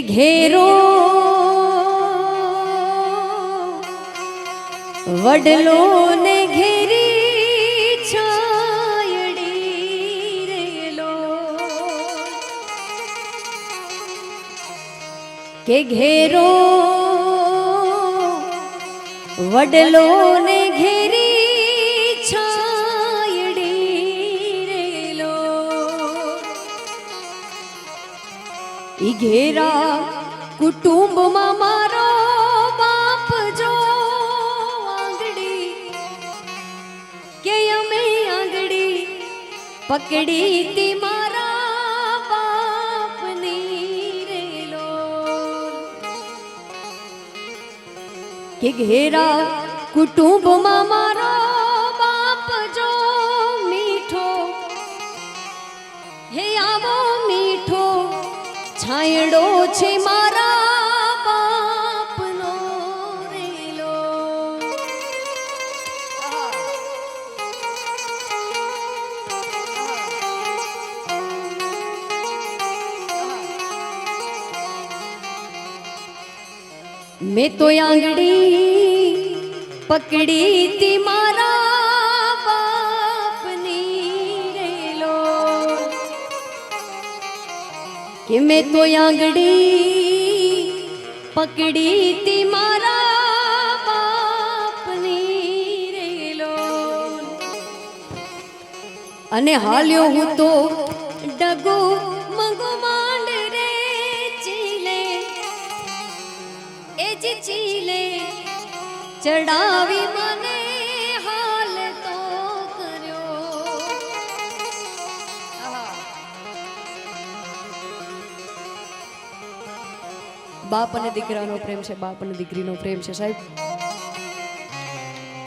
ઘેરો વડલો ને ઘેરી છાયડી રેલો. કે ઘેરો વડલો ને ઘેરી ઈ ઘેરા કુટુંબમાં મારો બાપ જો આંગળી કે અમે આંગળી પકડી તી મારા બાપની રેલો. કે ઘેરા કુટુંબમાં મારો બાપ જો મીઠો હે આવો છાયડો છે મારા બાપનો રેલો. મેં તો આંગળી પકડી તી મારા કે મેં તો આંગળી પકડી તી મારા રેલો અને હાલ્યો હું તો ડગો મંગો માંડ રે ચીલે એ જ ચીલે ચડાવી મને બાપ અને દીકરાનો પ્રેમ છે બાપ અને દીકરીનો પ્રેમ છે. સાહેબ